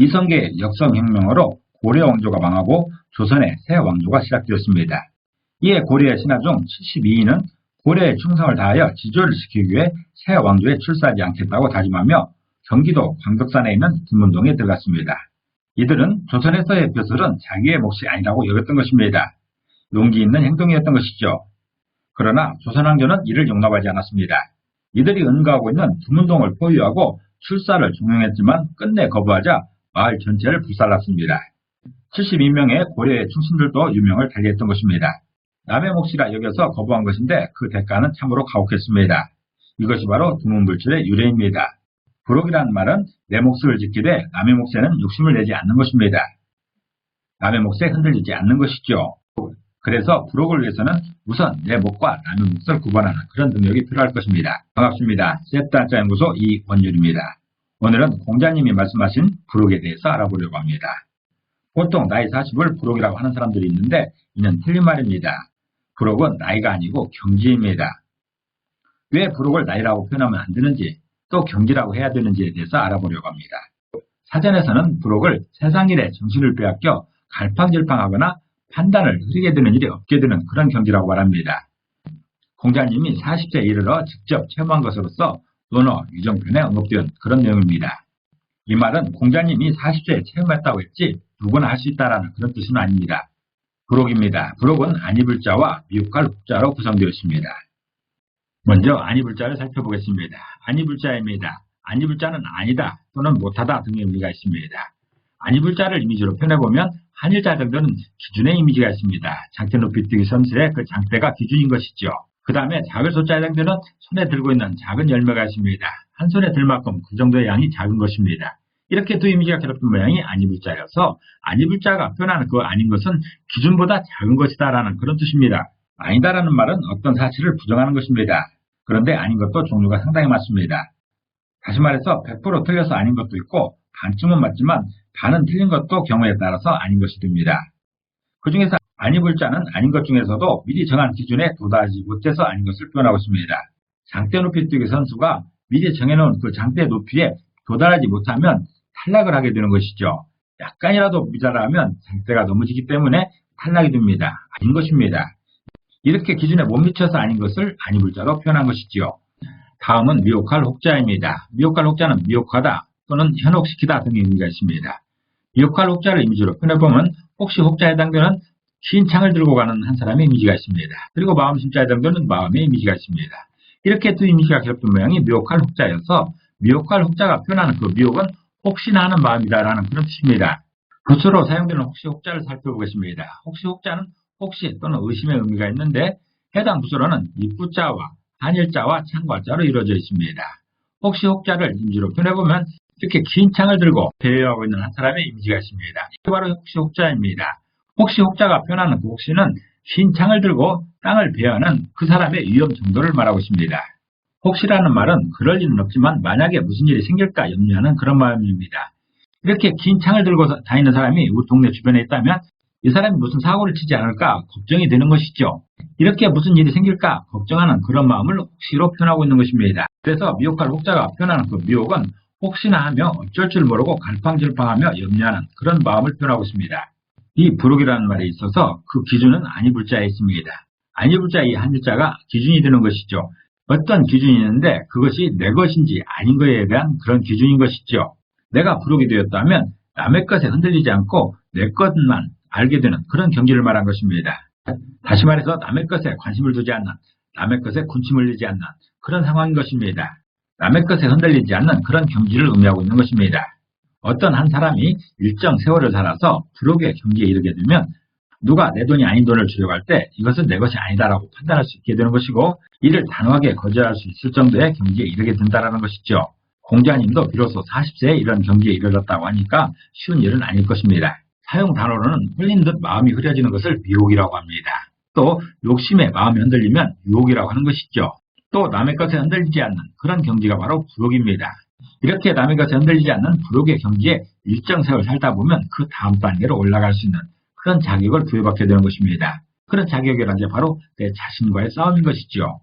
이성계의 역성혁명으로 고려 왕조가 망하고 조선의 새 왕조가 시작되었습니다. 이에 고려의 신하 중 72인은 고려의 충성을 다하여 지조를 지키기 위해 새 왕조에 출사하지 않겠다고 다짐하며 경기도 광덕산에 있는 김문동에 들어갔습니다. 이들은 조선에서의 벼슬은 자기의 몫이 아니라고 여겼던 것입니다. 용기 있는 행동이었던 것이죠. 그러나 조선왕조는 이를 용납하지 않았습니다. 이들이 은가하고 있는 두문동을 포위하고 출사를 종용했지만 끝내 거부하자 마을 전체를 불살랐습니다. 72명의 고려의 충신들도 유명을 달리했던 것입니다. 남의 몫이라 여겨서 거부한 것인데 그 대가는 참으로 가혹했습니다. 이것이 바로 두문불출의 유래입니다. 부록이라는 말은 내 몫을 지키되 남의 몫에는 욕심을 내지 않는 것입니다. 남의 몫에 흔들리지 않는 것이죠. 그래서 부록을 위해서는 우선 내 몫과 남의 몫을 구분하는 그런 능력이 필요할 것입니다. 반갑습니다. 셋단자 연구소 이원율입니다. 오늘은 공자님이 말씀하신 부록에 대해서 알아보려고 합니다. 보통 나이 40을 부록이라고 하는 사람들이 있는데 이는 틀린 말입니다. 부록은 나이가 아니고 경지입니다. 왜 부록을 나이라고 표현하면 안 되는지 또 경지라고 해야 되는지에 대해서 알아보려고 합니다. 사전에서는 부록을 세상일에 정신을 빼앗겨 갈팡질팡하거나 판단을 흐리게 되는 일이 없게 되는 그런 경지라고 말합니다. 공자님이 40세에 이르러 직접 체험한 것으로서 논어 유정편에 언급된 그런 내용입니다. 이 말은 공자님이 40세에 체험했다고 했지 누구나 할 수 있다라는 그런 뜻은 아닙니다. 부록입니다. 부록은 안입을 자와 미혹할 훅자로 구성되어 있습니다. 먼저 안입을 자를 살펴보겠습니다. 안입을 자입니다. 안입을 자는 아니다 또는 못하다 등의 의미가 있습니다. 안입을 자를 이미지로 표현해보면 한일자 정도는 기준의 이미지가 있습니다. 장대 높이 뛰기 선수의 그 장대가 기준인 것이죠. 그 다음에 작을 소자 장대는 손에 들고 있는 작은 열매가 있습니다. 한 손에 들 만큼 그 정도의 양이 작은 것입니다. 이렇게 두 이미지가 결합된 모양이 안입을 자여서 안입을 자가 표현하는 그 아닌 것은 기준보다 작은 것이다 라는 그런 뜻입니다. 아니다라는 말은 어떤 사실을 부정하는 것입니다. 그런데 아닌 것도 종류가 상당히 많습니다. 다시 말해서 100% 틀려서 아닌 것도 있고 반쯤은 맞지만 반은 틀린 것도 경우에 따라서 아닌 것이 됩니다. 그 중에서 아니불 자는 아닌 것 중에서도 미리 정한 기준에 도달하지 못해서 아닌 것을 표현하고 있습니다. 장대 높이 뛰기 선수가 미리 정해놓은 그 장대 높이에 도달하지 못하면 탈락을 하게 되는 것이죠. 약간이라도 미달하면 장대가 넘어지기 때문에 탈락이 됩니다. 아닌 것입니다. 이렇게 기준에 못 미쳐서 아닌 것을 아니불자로 표현한 것이지요. 다음은 미혹할 혹자입니다. 미혹할 혹자는 미혹하다 또는 현혹시키다 등의 의미가 있습니다. 미혹할 혹자를 이미지로 표현해보면 혹시 혹자에 해당되는 긴 창을 들고 가는 한 사람의 이미지가 있습니다. 그리고 마음 심자에 해당되는 마음의 이미지가 있습니다. 이렇게 두 이미지가 결합된 모양이 미혹할 혹자여서 미혹할 혹자가 표현하는 그 미혹은 혹시나 하는 마음이다라는 그런 뜻입니다. 부수로 사용되는 혹시 혹자를 살펴보겠습니다. 혹시 혹자는 혹시 또는 의심의 의미가 있는데 해당 부수로는 입구자와 한일자와 창과자로 이루어져 있습니다. 혹시 혹자를 이미지로 표현해보면 이렇게 긴 창을 들고 배회하고 있는 한 사람의 이미지가 있습니다. 이게 바로 혹시 혹자입니다. 혹시 혹자가 표현하는 그 혹시는 긴 창을 들고 땅을 배하는 그 사람의 위험 정도를 말하고 있습니다. 혹시라는 말은 그럴 일은 없지만 만약에 무슨 일이 생길까 염려하는 그런 마음입니다. 이렇게 긴 창을 들고 다니는 사람이 우리 동네 주변에 있다면 이 사람이 무슨 사고를 치지 않을까 걱정이 되는 것이죠. 이렇게 무슨 일이 생길까 걱정하는 그런 마음을 혹시로 표현하고 있는 것입니다. 그래서 미혹할 혹자가 표현하는 그 미혹은 혹시나 하며 어쩔 줄 모르고 갈팡질팡하며 염려하는 그런 마음을 표현하고 있습니다. 이 부록이라는 말에 있어서 그 기준은 아니불자에 있습니다. 아니불자 이 한자가 기준이 되는 것이죠. 어떤 기준이 있는데 그것이 내 것인지 아닌 것에 대한 그런 기준인 것이죠. 내가 부록이 되었다면 남의 것에 흔들리지 않고 내 것만 알게 되는 그런 경지를 말한 것입니다. 다시 말해서 남의 것에 관심을 두지 않는, 남의 것에 군침을 내지 않는 그런 상황인 것입니다. 남의 것에 흔들리지 않는 그런 경지를 의미하고 있는 것입니다. 어떤 한 사람이 일정 세월을 살아서 부록의 경지에 이르게 되면 누가 내 돈이 아닌 돈을 주려고 때 이것은 내 것이 아니다라고 판단할 수 있게 되는 것이고 이를 단호하게 거절할 수 있을 정도의 경지에 이르게 된다는 것이죠. 공자님도 비로소 40세에 이런 경지에 이르렀다고 하니까 쉬운 일은 아닐 것입니다. 사용 단어로는 흘린 듯 마음이 흐려지는 것을 미혹이라고 합니다. 또 욕심에 마음이 흔들리면 유혹이라고 하는 것이죠. 또 남의 것에 흔들리지 않는 그런 경지가 바로 부록입니다. 이렇게 남에게 전달리지 않는 부록의 경지에 일정 세월 살다 보면 그 다음 단계로 올라갈 수 있는 그런 자격을 부여받게 되는 것입니다. 그런 자격이란 게 바로 내 자신과의 싸움인 것이지요.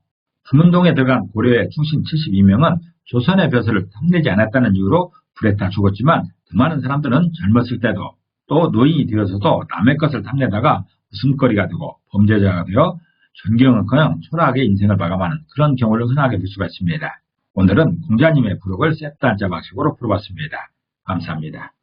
금운동에 들어간 고려의 충신 72명은 조선의 벼슬을 탐내지 않았다는 이유로 불에 타 죽었지만 그 많은 사람들은 젊었을 때도 또 노인이 되어서도 남의 것을 탐내다가 웃음거리가 되고 범죄자가 되어 존경은커녕 초라하게 인생을 마감하는 그런 경우를 흔하게 볼 수가 있습니다. 오늘은 공자님의 부록을 셋단자 방식으로 풀어봤습니다. 감사합니다.